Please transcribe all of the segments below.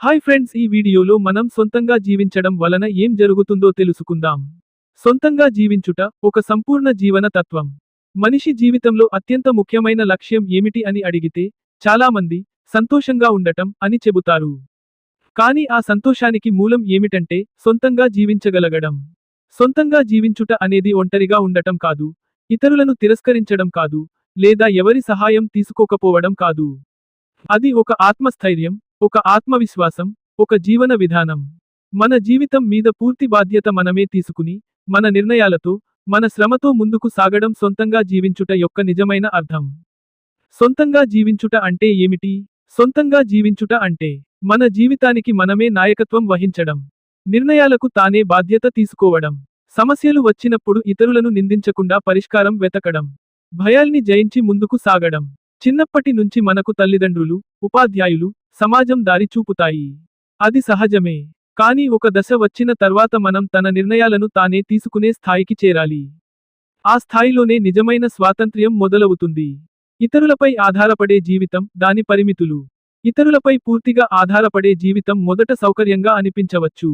Hi friends ఈ వీడియోలో మనం సొంతంగా జీవించడం వలన ఏం జరుగుతుందో తెలుసుకుందాం. సొంతంగా జీవించుట ఒక సంపూర్ణ జీవన తత్వం. మనిషి జీవితంలో అత్యంత ముఖ్యమైన లక్ష్యం ఏమిటి అని అడిగితే చాలామంది సంతోషంగా ఉండటం అని చెబుతారు. కానీ ఆ సంతోషానికి మూలం ఏమిటంటే సొంతంగా జీవించగలగడం. సొంతంగా జీవించుట అనేది ఒంటరిగా ఉండటం కాదు ఇతరులను తిరస్కరించడం కాదు లేదా ఎవరి సహాయం తీసుకోకపోవడం కాదు. అది ఒక ఆత్మస్థైర్యం ఒక ఆత్మవిశ్వాసం ఒక జీవన విధానం. మన జీవితం మీద పూర్తి బాధ్యత మనమే తీసుకుని మన నిర్ణయాలతో మన శ్రమతో ముందుకు సాగడం సొంతంగా జీవించుట యొక్క నిజమైన అర్థం. సొంతంగా జీవించుట అంటే ఏమిటి? సొంతంగా జీవించుట అంటే మన జీవితానికి మనమే నాయకత్వం వహించడం. నిర్ణయాలకు తానే బాధ్యత తీసుకోవడం. సమస్యలు వచ్చినప్పుడు ఇతరులను నిందించకుండా పరిష్కారం వెతకడం. భయాల్ని జయించి ముందుకు సాగడం. చిన్నప్పటి నుంచి మనకు తల్లిదండ్రులు ఉపాధ్యాయులు సమాజం దారి చూపుతాయి. అది సహజమే. కానీ ఒక దశ వచ్చిన తర్వాత మనం తన నిర్ణయాలను తానే తీసుకునే స్థాయికి చేరాలి. ఆ స్థాయిలోనే నిజమైన స్వాతంత్ర్యం మొదలవుతుంది. ఇతరులపై ఆధారపడే జీవితం దాని పరిమితులు. ఇతరులపై పూర్తిగా ఆధారపడే జీవితం మొదట సౌకర్యంగా అనిపించవచ్చు.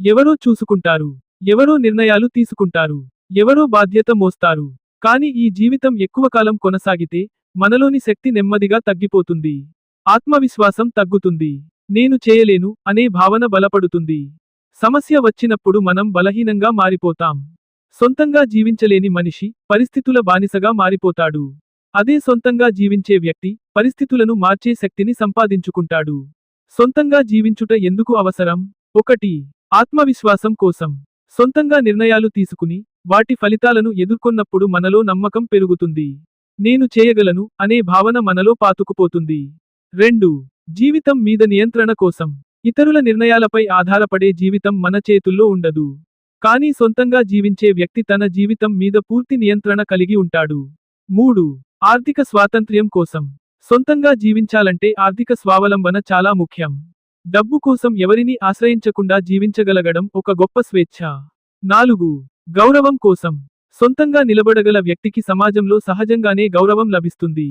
ఎవరో చూసుకుంటారు. ఎవరో నిర్ణయాలు తీసుకుంటారు. ఎవరో బాధ్యత మోస్తారు. కాని ఈ జీవితం ఎక్కువ కాలం కొనసాగితే మనలోని శక్తి నెమ్మదిగా తగ్గిపోతుంది. ఆత్మవిశ్వాసం తగ్గుతుంది. నేను చేయలేను అనే భావన బలపడుతుంది. సమస్య వచ్చినప్పుడు మనం బలహీనంగా మారిపోతాం. సొంతంగా జీవించలేని మనిషి పరిస్థితుల బానిసగా మారిపోతాడు. అదే సొంతంగా జీవించే వ్యక్తి పరిస్థితులను మార్చే శక్తిని సంపాదించుకుంటాడు. సొంతంగా జీవించుట ఎందుకు అవసరం? ఒకటి ఆత్మవిశ్వాసం కోసం. సొంతంగా నిర్ణయాలు తీసుకుని వాటి ఫలితాలను ఎదుర్కొన్నప్పుడు మనలో నమ్మకం పెరుగుతుంది. నేను చేయగలను అనే భావన మనలో పాతుకుపోతుంది. రెండు. జీవితం మీద నియంత్రణ కోసం. ఇతరుల నిర్ణయాలపై ఆధారపడే జీవితం మన చేతుల్లో ఉండదు. కానీ సొంతంగా జీవించే వ్యక్తి తన జీవితం మీద పూర్తి నియంత్రణ కలిగి ఉంటాడు. మూడు. ఆర్థిక స్వాతంత్ర్యం కోసం. సొంతంగా జీవించాలంటే ఆర్థిక స్వావలంబన చాలా ముఖ్యం. డబ్బు కోసం ఎవరిని ఆశ్రయించకుండా జీవించగలగడం ఒక గొప్ప స్వేచ్ఛ. నాలుగు. గౌరవం కోసం. సొంతంగా నిలబడగల వ్యక్తికి సమాజంలో సహజంగానే గౌరవం లభిస్తుంది.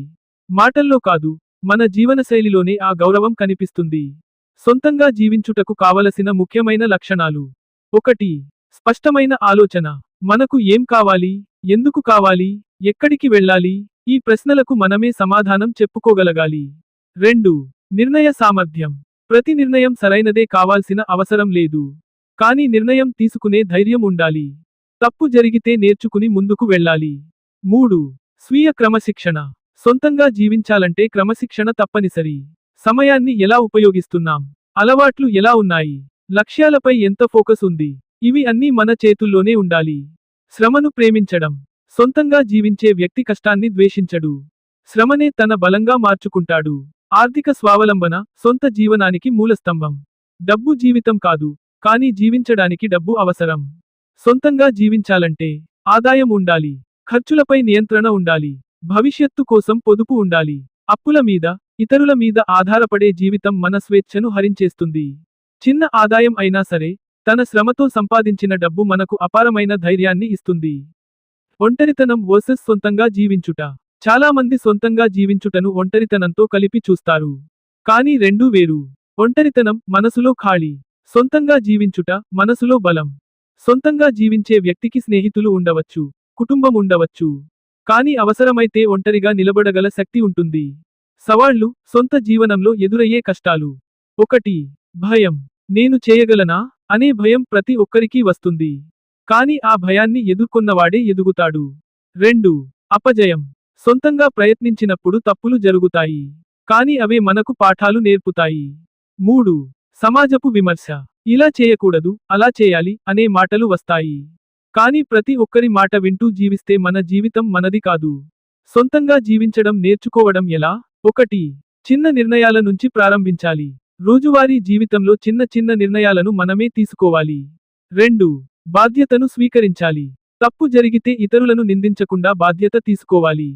మాటల్లో కాదు మన జీవనశైలిలోనే ఆ గౌరవం కనిపిస్తుంది. సొంతంగా జీవించుటకు కావలసిన ముఖ్యమైన లక్షణాలు. ఒకటి స్పష్టమైన ఆలోచన. మనకు ఏం కావాలి? ఎందుకు కావాలి? ఎక్కడికి వెళ్ళాలి? ఈ ప్రశ్నలకు మనమే సమాధానం చెప్పుకోగలగాలి. రెండు నిర్ణయ సామర్థ్యం. ప్రతి నిర్ణయం సరైనదే కావాల్సిన అవసరం లేదు. కానీ నిర్ణయం తీసుకునే ధైర్యం ఉండాలి. తప్పు జరిగితే నేర్చుకుని ముందుకు వెళ్ళాలి. మూడు. స్వీయ క్రమశిక్షణ. సొంతంగా జీవించాలంటే క్రమశిక్షణ తప్పనిసరి. సమయాన్ని ఎలా ఉపయోగిస్తున్నాం? అలవాట్లు ఎలా ఉన్నాయి? లక్ష్యాలపై ఎంత ఫోకస్ ఉంది? ఇవి అన్నీ మన చేతుల్లోనే ఉండాలి. శ్రమను ప్రేమించడం. సొంతంగా జీవించే వ్యక్తి కష్టాన్ని ద్వేషించడు. శ్రమనే తన బలంగా మార్చుకుంటాడు. ఆర్థిక స్వావలంబన సొంత జీవనానికి మూలస్తంభం. డబ్బు జీవితం కాదు కానీ జీవించడానికి డబ్బు అవసరం. సొంతంగా జీవించాలంటే ఆదాయం ఉండాలి ఖర్చులపై నియంత్రణ ఉండాలి భవిష్యత్తు కోసం పొదుపు ఉండాలి. అప్పుల మీద ఇతరుల మీద ఆధారపడే జీవితం మన స్వేచ్ఛను హరించేస్తుంది. చిన్న ఆదాయం అయినా సరే తన శ్రమతో సంపాదించిన డబ్బు మనకు అపారమైన ధైర్యాన్ని ఇస్తుంది. ఒంటరితనం వర్సెస్ సొంతంగా జీవించుట. చాలామంది సొంతంగా జీవించుటను ఒంటరితనంతో కలిపి చూస్తారు. కానీ రెండూ వేరు. ఒంటరితనం మనసులో ఖాళీ. సొంతంగా జీవించుట మనసులో బలం. సొంతంగా జీవించే వ్యక్తికి స్నేహితులు ఉండవచ్చు కుటుంబం ఉండవచ్చు. కానీ అవసరమైతే ఒంటరిగా నిలబడగల శక్తి ఉంటుంది. సవాళ్ళు సొంత జీవనంలో ఎదురయ్యే కష్టాలు. ఒకటి భయం. నేను చేయగలనా? అనే భయం ప్రతి ఒక్కరికీ వస్తుంది. కానీ ఆ భయాన్ని ఎదుర్కొన్నవాడే ఎదుగుతాడు. రెండు అపజయం. సొంతంగా ప్రయత్నించినప్పుడు తప్పులు జరుగుతాయి. కానీ అవే మనకు పాఠాలు నేర్పుతాయి. మూడు సమాజపు విమర్శ. ఇలా చేయకూడదు అలా చేయాలి అనే మాటలు వస్తాయి. కాని ప్రతి ఒక్కరి మాట వింటూ జీవిస్తే మన జీవితం మనది కాదు. సొంతంగా జీవించడం నేర్చుకోవడం ఎలా? ఒకటి చిన్న నిర్ణయాల నుంచి ప్రారంభించాలి. రోజువారీ జీవితంలో చిన్న చిన్న నిర్ణయాలను మనమే తీసుకోవాలి. రెండు బాధ్యతను స్వీకరించాలి. తప్పు జరిగితే ఇతరులను నిందించకుండా బాధ్యత తీసుకోవాలి.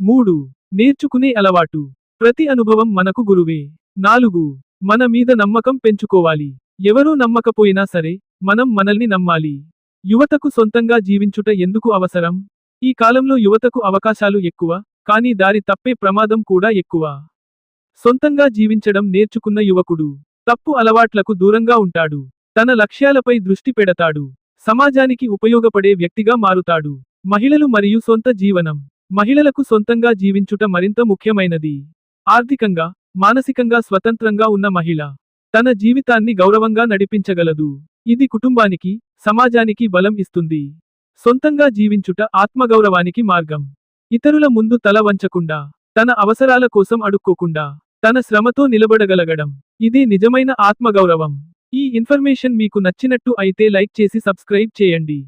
మూడు నేర్చుకునే అలవాటు. ప్రతి అనుభవం మనకు గురువే. నాలుగు మన మీద నమ్మకం పెంచుకోవాలి. ఎవరూ నమ్మకపోయినా సరే మనం మనల్ని నమ్మాలి. యువతకు సొంతంగా జీవించుట ఎందుకు అవసరం? ఈ కాలంలో యువతకు అవకాశాలు ఎక్కువ కానీ దారి తప్పే ప్రమాదం కూడా ఎక్కువ. సొంతంగా జీవించడం నేర్చుకున్న యువకుడు తప్పు అలవాట్లకు దూరంగా ఉంటాడు. తన లక్ష్యాలపై దృష్టి పెడతాడు. సమాజానికి ఉపయోగపడే వ్యక్తిగా మారుతాడు. మహిళలు మరియు సొంత జీవనం. మహిళలకు సొంతంగా జీవించుట మరింత ముఖ్యమైనది. ఆర్థికంగా మానసికంగా స్వతంత్రంగా ఉన్న మహిళ. తన జీవితాన్ని గౌరవంగా నడిపించగలదు. ఇది కుటుంబానికి సమాజానికి బలం ఇస్తుంది. సొంతంగా జీవించుట ఆత్మగౌరవానికి మార్గం. ఇతరుల ముందు తల వంచకుండా తన అవసరాల కోసం అడుక్కోకుండా తన శ్రమతో నిలబడగలగడం. ఇదే నిజమైన ఆత్మగౌరవం. ఈ ఇన్ఫర్మేషన్ మీకు నచ్చినట్టు అయితే లైక్ చేసి సబ్స్క్రైబ్ చేయండి.